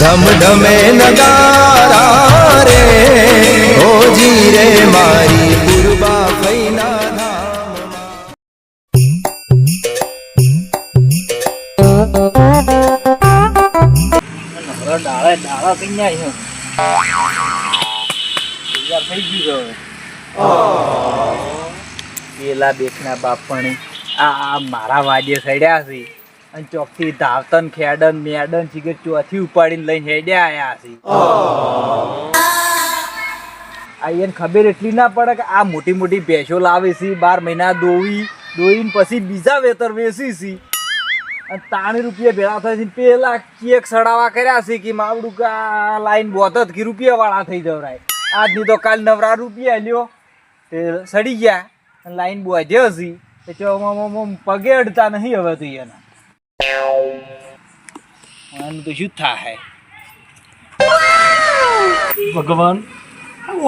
ધમ ધમે નગારા રે ઓજી રે મારી પૂર્વા ફૈના ડાળે ડાળો થઈ છે. થઈ ગયું હવે. પેલા બાપણી આ આ મારા વાડે સડ્યા છે. અને ચોકથી ધાવતન, ખેડન, મેડન ચીકે ચોથી ઉપાડીને લઈને હેડ્યા આયા છે. આ એને ખબર એટલી ના પડે કે આ મોટી મોટી ભેંસો લાવે છે, બાર મહિના દોવી, દોઈને પછી બીજા વેતર વેચી છે. અને તાણી રૂપિયા ભેળા થાય છે પેલા કેક સડાવા કર્યા છે કે માવડું કે આ લાઈન બોત જ કે રૂપિયા વાળા થઈ જવરાય. આજની તો કાલ નવરા રૂપિયા લ્યો તે સડી ગયા અને લાઈન બોધ્યો છે. પગે અડતા નહીં હવે તો એના આનું તો શું થાય ભગવાન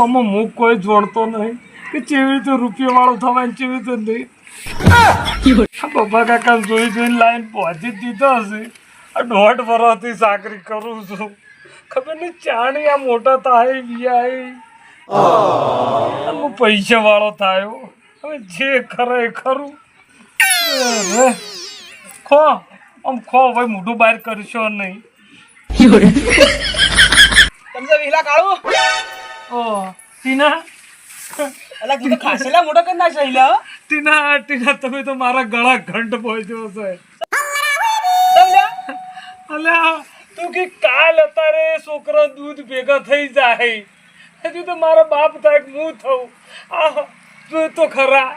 આમાં હું કોઈ જોડતો નહીં કે ચેવી રીતે રૂપિયા વાળો થવાય ચેવી રીતે નહીં. પપ્પા કાકા જોઈ જોઈને લાઈન પહોંચી દીધો હશે. આ દોઢ વર્ષથી સાકરી કરું છું. ખબર નહીં ચાણી આ મોટા થાય વિયાય હું પૈસા વાળો થયો હવે જે ખરે. ખરું ખો. આમ ખો ભાઈ મોઢું બહાર કરશો નહીં. તમને વિલા કાળો ઓ ટીના. અલા તું તો ખાસેલા મોટો કરી નાખશે હિલા ટીના ટીના તમે તો મારા ગળા ઘંટ પહોંચ્યો છે અલ્યા તું કે કાલ અતારે છોકરો દૂધ ભેગા થઈ જાય. હજુ તો મારા બાપ થાય હું થઉં. આ તું તો ખરા.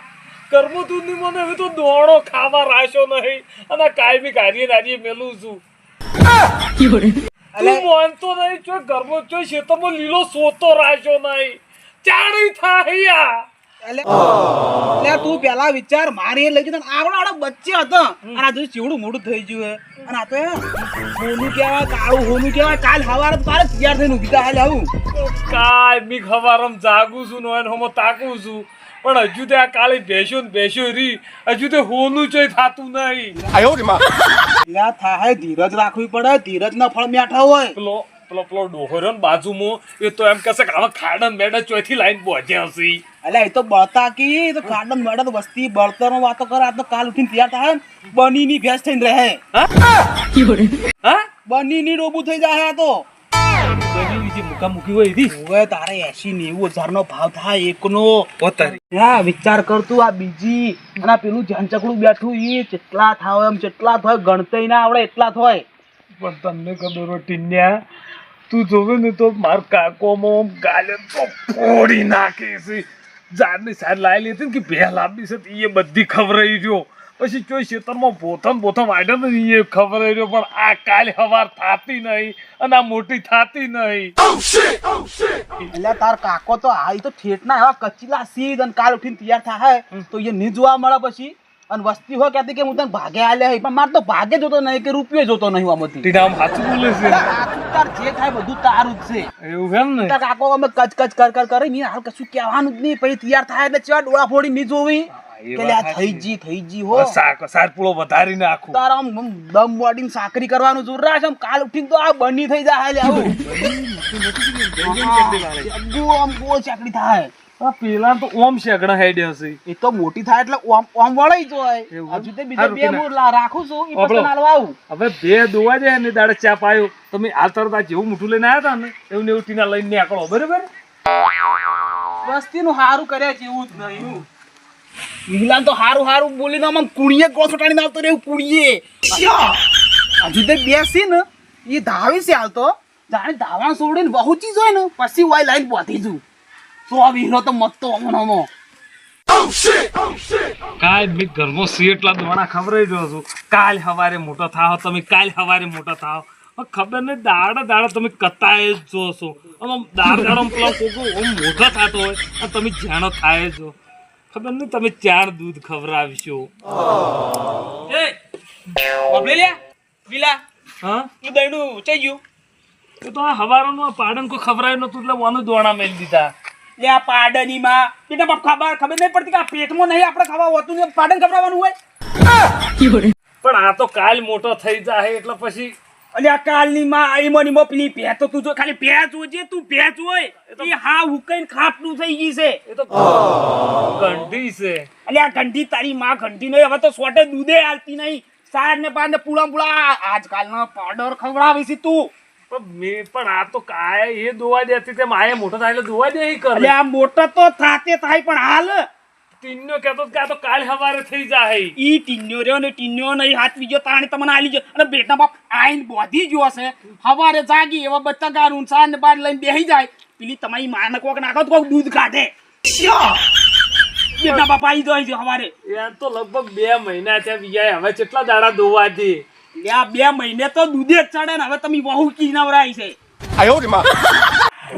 કર્મ તું મને હવે તો દોણો ખાવા રાશો નહીં. અને કાયમી કાર્ય નારીએ મેલું છું. તું માનતો નહીં ચો ગરમો ચો ખેતરમાં લીલો સોતો રાશો નહીં. ચાણી થાય એટલે તું પેલા વિચાર મારી લઈ જતો આવડો આવડો બચ્ચે હતો. અને આ તું ચીવડું મોડું થઈ ગયું હે. અને આ તો હોનું કહેવાય કાળું હોનું કહેવાય. કાલ હવારે તારે તૈયાર થઈને ઊભી હાલ આવું. કાય મી ખવારમ જાગું છું ને હમો તાકું છું. પણ હજુ તે આ કાળી ભેંસો ને ભેંસો રી. હજુ તે હોનું ચોય થાતું નહીં. એટલે થાય ધીરજ રાખવી પડે ધીરજ ના ફળ મેઠા હોય. પેલો પેલો પેલો ડોહો રહ્યો ને બાજુમાં એ તો એમ કહેશે કે આમાં ખાડન મેડન ચોથી લાઈન પહોંચ્યા હશે. એટલે એ તો બળતા કી એ તો કાડમ મેડમ વસ્તી બળતર વાતો કરે આ તો કાલ ઉઠીને તૈયાર થાય બની ની ભેસ થઈને રહે. હા? બની ની રોબુ થઈ જાય આ તો. મુકા મૂકી હોય એથી હવે તારે એસી નેવું હજાર નો ભાવ થાય એકનો. હા વિચાર કરતું આ બીજી. અને પેલું જાનચકડું બેઠું એ કેટલા થાય એમ કેટલા થાય ગણતરી ના આવડે એટલા થાય. પણ તમને ખબર હોય ટીન્યા તું જોવે ને તો માર કાકોમાં ગાલે તો ફોડી નાખે છે. ઝાડની સાઈડ લાયેલી હતી ને કે બે લાંબી છે એ બધી ખવરાઈ રહ્યો પછી ચોઈ ખેતરમાં પોથમ પોથમ આડે ને એ ખબર રહ્યો પણ આ કાલ હવાર થાતી નહીં અને આ મોટી થાતી નહીં. એટલે તાર કાકો તો આ તો ઠેઠના એવા કચીલા સીધ અને કાલ ઉઠીને તૈયાર થાય તો એ નહીં જોવા મળે પછી. અને વસ્તી હોય કહેતી કે હું તને ભાગે આલે હે પણ મારે તો ભાગે જોતો નહીં કે રૂપિયો જોતો નહીં આમાંથી ટીના આમ સાચું બોલે છે. તાર જે થાય બધું તારું જ છે. એવું એમ ને? તાર કાકો અમે કચ કચ કર કર કરે નહીં હાલ કશું કહેવાનું જ નહીં. પછી તૈયાર થાય એટલે ચેવા ડોળા ફોડી નહીં જોવી. કે આ થઈ જી થઈ જી હો. સાર સાર વધારી નાખું તારા આમ આમ દમ વાડીને સાકરી કરવાનું જોર રાખ આમ કાલ ઉઠીને તો આ બની થઈ જાય લે આવું. અગ્ગુ આમ ચાકડી થાય. પેલા તો ઓમ શેગડા હેડે હશે એ તો મોટી થાય એટલે ઓમ ઓમ વળાઈ જાય? હજુ તે બીજા બે હું રાખું છું એ પછી આવું હવે બે દોવા જાય ને દાડે ચા પાયો. તમે આ તરત આ જેવું મોટું લઈને આવ્યા હતા ને એવું ને એવું ટીના લઈને નીકળો બરાબર? વસ્તીનું હારું કર્યા જેવું જ નહીં. વિલાન તો હારું હારું બોલીને આમ કુણીએ ગોળ ફટાડીને આવતો રહ્યો કુણીએ હજુ તે બેસી ને એ ધાવી છે હાલ તો. જાણે ધાવા છોડીને બહુ ચીજ હોય ને પછી વાય લાઈન પહોંચી જુ તો વીરો તો મતતો કાલ મેં ઘરમાં સી એટલા દોણા ખબર રહ્યો છું. કાલ હવારે મોટો થાવ તમે કાલ હવારે મોટો થાવ. ખબર નહીં દાડા દાડા તમે કતાય જ જોશો છો. આમ દાડ દાડો પેલો કોકો મોટો થતો હોય અને તમે જાણો થાય જો છો. ખબર નહીં તમે ચાર દૂધ ખવડાવશો. એ બાબલે લ્યા વિલા હા? ઈ દઈનું ચઈ ગયું. એ તો આ હવારનું પાડન કોઈ ખવડાવ્યું નતું એટલે વાનું દોણા મેલી દીધા. લે આ પાડની માં એને બાપ ખબર ખબર નહીં પડતી કે આ પેટમાં નહીં આપણે ખાવા હોતું ને પાડન ખવડાવવાનું હોય? પણ આ તો કાલ મોટો થઈ જાય એટલે પછી અલ્યા કાલની માં ઈમો નીમો પેલી ભે તો તું જો ખાલી ભે જોજે તું ભે હોય એ હા હુકઈન ખાટલું થઈ ગઈ છે. એ તો ઘંટી છે. અલ્યા ઘંટી તારી માં ઘંટી નહીં હવે તો સોટે દૂધે આલતી નહીં. સાર ને બાર પુળા પૂળા આજકાલનો પાવડર ખવડાવી છે તું. પણ મેં પણ આ તો કાય એ દોવા દેતી તે માએ મોટો થાય એટલે દોવા દે કરે. અલ્યા આ મોટો તો થાતે થાય પણ હાલ. તીનનો કહેતો કે આ તો કાલ સવારે થઈ જાય. ઈ ટીન્યો રહ્યો ને ટીન્યો નહીં હાથ બીજો તાણે તમને આલી ગયો અને બેટા બાપ આઈન બોધી ગયો છે સવારે જાગી એવા બચ્ચા ગારું સાર ને બાર લઈને બેહી જાય. પેલી તમારી માને કોક નાખો તો કોક દૂધ કાઢે. બેટા બાપ આવી જાય છે સવારે. યાર તો લગભગ બે મહિના છે બીજા હવે કેટલા દાડા દોવાથી દે આ બે મહિને તો દૂધે જ ચડે ને. હવે તમે બહુ કી નવરાય છે.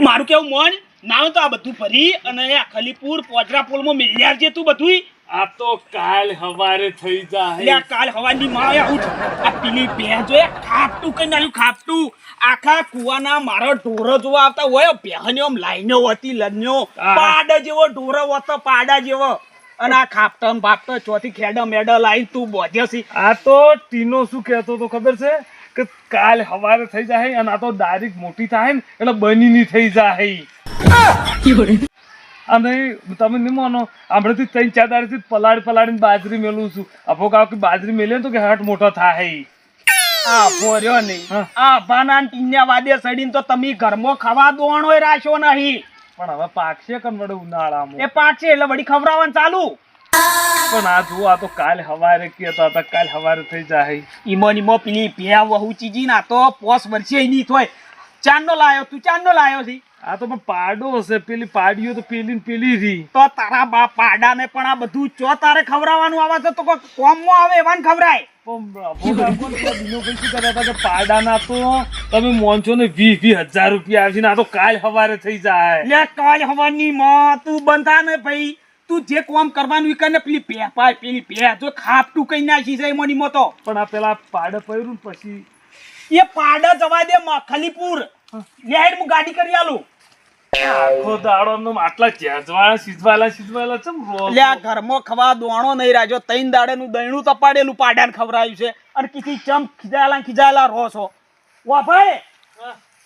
મારું કેવું મોન? ના તો આ બધું ફરી અને આ ખલીપુર પોજરા પોલમાં મિલ્યાર જે તું બધું આ તો કાલ હવારે થઈ જાય. કાલ હવાની માં આવું આ પીલી ભેં જોયા ખાપટું કઈ નાખ્યું ખાપટું. આખા કુવાના મારો ઢોરો જોવા આવતા હોય ભેહની આમ લાઈનો હતી લન્યો. પાડા જેવો ઢોરો હતો પાડા જેવો. અને આ ખાપટા ને બાપટા ચોથી ખેડા મેડલ લાઈન તું બોધ્યો છી આ તો ટીનો શું કહેતો તો ખબર છે? કે કાલ હવારે થઈ જાય અને આ તો ડાયરેક્ટ મોટી થાય ને એટલે બનીની થઈ જાય. અને તમે નહીં માનો હમણાંથી ત્રણ ચાર દાડેથી પલાળી પલાળીને બાજરી મેલું છું. આપો કાવ કે બાજરી મેલે તો કે હાટ મોટો થાય. આ ભોર્યો નહીં આ ભાના ટીન્યા વાદે સડીને તો તમે ઘરમાં ખાવા દોણોય રાખ્યો નહીં. પણ હવે પાકશે કન ઉનાળામાં. એ પાકશે એટલે વળી ખવડાવવાનું ચાલુ. પણ આ જુઓ આ તો કાલ હવારે કહેતા હતા કાલ હવારે થઈ જાય. ઈમો નીમો પેલી ભેયા વહુ ચીજી ના તો પોસ વર્ષે નહીં થોય. ચાંદનો લાયો તું ચાંદનો લાયો છે? આ તો પણ પાડો હશે. પેલી પાડીઓ તો પેલી પેલી રી તો તારા બાપ પાડાને પણ આ બધું ચો તારે ખવડાવવાનું આવે છે તો કોમમાં આવે એવાને ખવડાય. ને પાડાના તો તમે મોનસો ને વીસ વીસ હજાર રૂપિયા આવશે ને આ તો કાલ હવારે થઈ જાય. લે કાલ હવાની માં તું બંધા ને ભાઈ. તું જે કોમ કરવાનું ઈ કરીને પેલી ભે પાય પેલી પે જો ખાપટું કઈ નાખી છે એમાં નીમો તો પણ આ પેલા પાડા પડ્યું પછી એ પાડા જવા દે ખાલીપુર. લેહેડ હું ગાડી કરી આલું. આખો દાડો નો આટલા ચેજવાળા સિજવાલા સિજવાલા ચમ રો એટલે આ ઘરમાં ખવા દોણો નહીં રાજો તૈન દાડે નું દહીણું તપાડેલું પાડાને ખવડાવ્યું છે. અને ચમ ખીજાયેલા ખીજાયેલા રહો છો. વાહ ભાઈ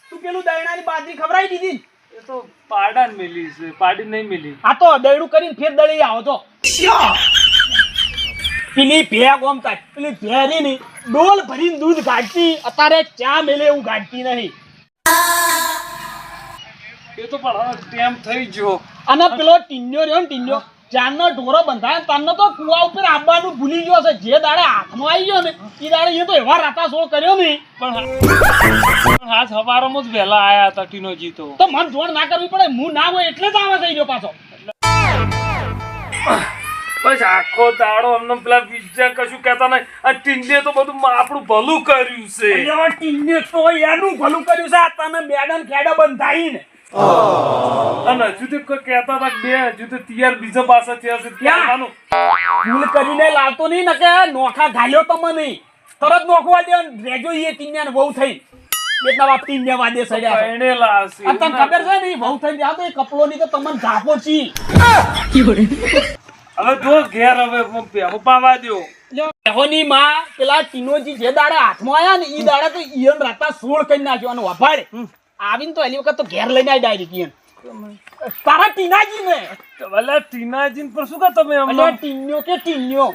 તું પેલું દહીણાની બાજરી ખવડાવી દીધી એ તો પાડા મેલી છે પાડી નહીં મેલી. આ તો દહીણું કરીને ફેર દળી આવો તો. પેલી ભેગ ઓમ થાય પેલી ભેરી ની ડોલ ભરીને દૂધ ગાઢતી. અત્યારે ચા મેલે એવું ગાઢતી નહીં. તો પણ ટેમ થઈ ગયો. અને પેલો ટીન્યો રહ્યો ને ટીન્યો જાનનો ઢોરો બંધાય તમને તો કુવા ઉપર આવવાનું ભૂલી ગયો છે જે દાડે હાથમાં આવી ગયો ને એ દાડે એ તો એવા રાતા સોળ કર્યો ને. પણ હા સવારમાં જ વહેલા આયા હતા ટીનોજી તો. તો મન જોડ ના કરવી પડે હું ના હોય એટલે જ આવે થઈ ગયો પાછો. બસ આખો દાડો અમને પેલા બીજા કશું કહેતા નહીં. આ ટીંડે તો બધું આપણું ભલું કર્યું છે. ટીંડે તો એનું ભલું કર્યું છે. આ તને મેડમ ખેડા બંધાઈને. અને હજુ તો કોઈ કહેતા હતા કે બે હજુ તો તૈયાર બીજા પાસે થયા છે ત્યાં ભૂલ કરીને લાવતો નહીં ને કે નોખા ઘાલ્યો તો મને. તરત નોખવા દે રેજો એ ટીન્યા બહુ થઈ. એટલા બાપ ટીન્યા વાદે સડ્યા છે. પરણેલા આ તને ખબર છે ને બહુ થઈ ગયા તો એ કપડો ની તો તમને ઝાપો છી હવે જો ઘેર હવે પેહો પાવા દ્યો બેહોની માં પેલા ટીનોજી જે દાડા હાથમાં આયા ને ઈ દાડા તો ઈયન રાતા સોળ કરી નાખ્યો અને વભાડે. આવીને તો એની વખત તો ઘેર લઈને આવી ડાયરેક્ટ ઈયન. તારા ટીનાજી ને. ભલા ટીનાજી પર શું કહો તમે અમને ટીન્યો કે ટીન્યો?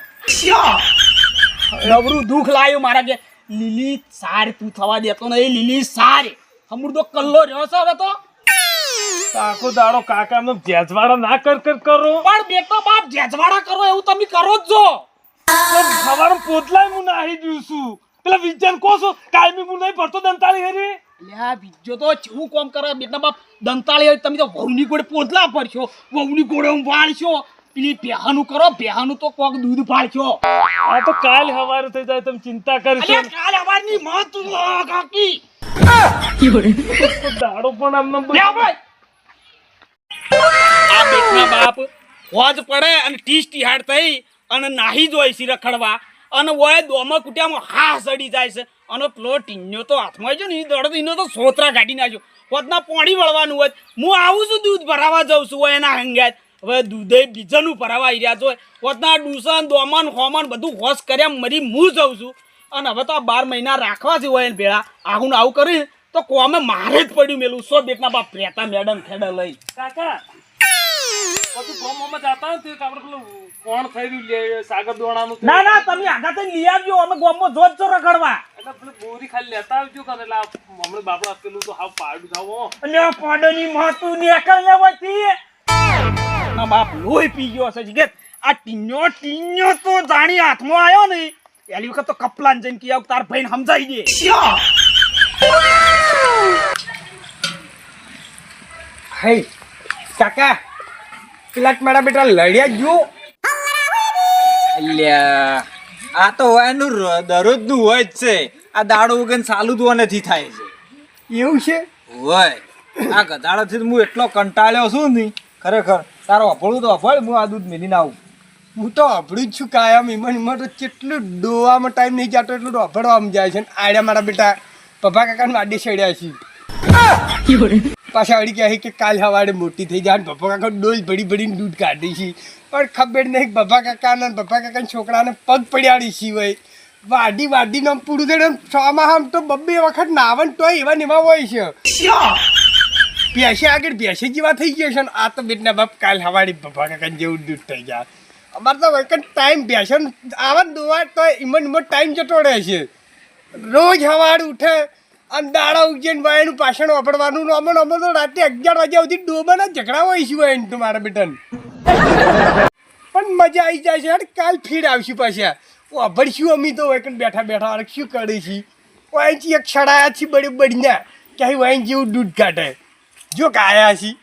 નવરું દુઃખ લાયું મારા કે લીલી સાર તું થવા દેતો નહીં લીલી સાર. સમૃદ્ધો કલ્લો રહ્યો છે હવે તો. આખો દાડો કાકા નો જેજવાડા ના કર કર કરો. પણ બેટો બાપ જેજવાડા કરો એવું તમે કરો જ જો સવારે પોતલાય હું નાહી દઉં છું. પેલા વિજ્ઞાન કોસો કાયમી હું નહીં ભરતો દંતાળી હરી લ્યા બીજો તો ચેવું કોમ કરે બેટા બાપ દંતાળી હોય તમે તો વહુની ગોળે પોતલા પડશો વહુની ગોળે હું વાળશો. પેલી બેહાનું કરો બેહાનું તો કોક દૂધ પાડશો આ તો કાલ હવારે થઈ જાય તમે ચિંતા કરશો કાલ હવારની માં કાકી. દાડો પણ આમને બધું- આ બેટના બાપ હોજ પડે અને ટીસ ટીહાડ થઈ અને નાહી જોય છે રખડવા અને ઓય દોમા કુટિયામાં હા સડી જાય છે. અને પેલો ટીન્યો તો હાથમાં છે ને એ દોડતો એનો તો સોતરા કાઢી નાખ્યો હોતના પોણી વળવાનું હોય, હું આવું છું દૂધ ભરાવા જાઉં છું એના હંગાત. હવે દૂધે બીજાનું ભરાવા આવી રહ્યા છો વતના ડુસન દોમન, હોમન બધું હોશ કર્યા મરી હું જાઉં છું. અને હવે તો આ બાર મહિના રાખવા છે હોય ભેળા આવું ને આવું કરી તો કોમે મારે જ પડ્યું મેલું. સો બેટના બાપ પ્રેતા મેડમ ખેડા લઈ. કાકા પછી ગોમમાં જાતા હોય ને તો આપણે પેલું કોણ થઈ રહ્યું લે સાગર દોણાનું. ના ના તમે આગા થઈને લઈ આવજો અમે ગામમાં જોત છો રખડવા. એટલે પેલું બોરી ખાલી લેતા આવજો કાં એટલે હમણાં બાપડો આપેલું તો હાવ પાડું થાવ હો. અને પાડોની માતું નીકળ લેવાથી ના બાપ લોહી પી ગયો હશે જીગત. આ ટીન્યો ટીન્યો તો જાણી હાથમાં આવ્યો ને એલી વખત તો કપલાન જઈને કી આવ તાર ભાઈને સમજાઈ દે. હે કાકા પેલા મારા બેટા લડ્યા જો અલ્યા આ તો હોય એનું દરરોજનું હોય જ છે. આ દાડો વગર ચાલુ જ નથી થાય છે. એવું છે? હોય. આ ગધાડાથી તો હું એટલો કંટાળ્યો છું ને. ખરેખર તારો અફળું તો અફળ હું આ દૂધ મેલીને આવું. હું તો અભડું જ છું કાયમ. એમાં એમાં તો કેટલું ડોવામાં ટાઈમ નહીં જતો એટલું તો અભડવામાં જાય છે. ને આડ્યા મારા બેટા પપ્પા કાકાને વાડી છેડ્યા છે. પાછા વળી કહે કે કાલ સવારે મોટી થઈ જાય પપ્પા કાકા ડોલ ભરી ભરીને દૂધ કાઢી છે. પણ ખબર નહીં પપ્પા કાકાના પપ્પા કાકાના છોકરાને પગ પડ્યાડી છે હોય વાડી વાડીને આમ પૂરું થઈને છમાં આમ તો બબ્બે વખત નાવન તો એવા ને હોય છે. પ્યાસે આગળ પ્યાસે જેવા થઈ ગયા છે ને આ તો બેટના બાપ કાલ હવાડી પપ્પા કાકાને જેવું દૂધ થઈ ગયા અમારે તો વખત ટાઈમ પ્યાસે આવા દોવા તો ઇમન ઇમન ટાઈમ જતો રહે છે. રોજ સવાર ઉઠે અને દાડા ઉગીને વાયનું પાછળ વાપરવાનું. ને અમને અમે તો રાતે અગિયાર વાગ્યા સુધી ડોબાના ઝઘડા હોય છે ભાઈ તો મારા બેટન. પણ મજા આવી જાય છે. અને કાલ ફીડ આવશે પાછા. વાપરશું અમે તો એક બેઠા બેઠા. અરે શું કરે છે? વાંચી એક છડાયા છીએ બડી બડીના ક્યાંય વાયન જેવું દૂધ કાઢે. જો કાયા છીએ